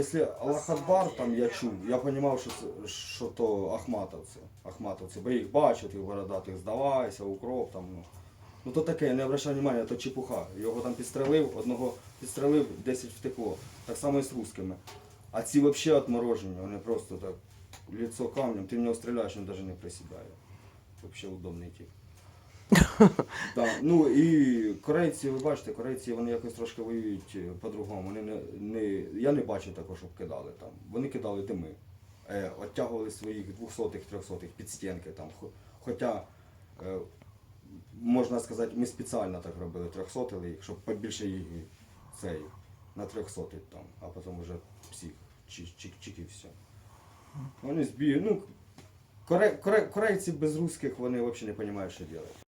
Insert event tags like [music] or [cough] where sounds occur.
якщо Аллах Акбар, там я чув, я розумів, що, це- що то Ахматовці. Ахматовці, бо їх бачу, тих бородатих, здавайся, укроп там. Ну. ну то таке, не обращай внимання, то чепуха. Його там підстрелив, одного підстрелив, 10 втекло. Так само і з русскими. А ці взагалі отморожені, вони просто так, лицо камнем, ти в нього стріляєш, він навіть не присідає. Взагалі удобний тип. [laughs] Да. Ну і корейці, ви бачите, корейці вони якось трошки воюють е, по-другому. Вони не, не, я не бачив такого, щоб кидали там. Вони кидали дими. Е, оттягували своїх 200-х, 300-х під стінки там. Хоча, е, можна сказати, ми спеціально так робили, 300 їх, щоб побільше їх цей, на 300 там, а потім вже всіх чик-чик і все. Вони збіють. Ну, коре, коре, корейці без русських вони взагалі не розуміють, що робити.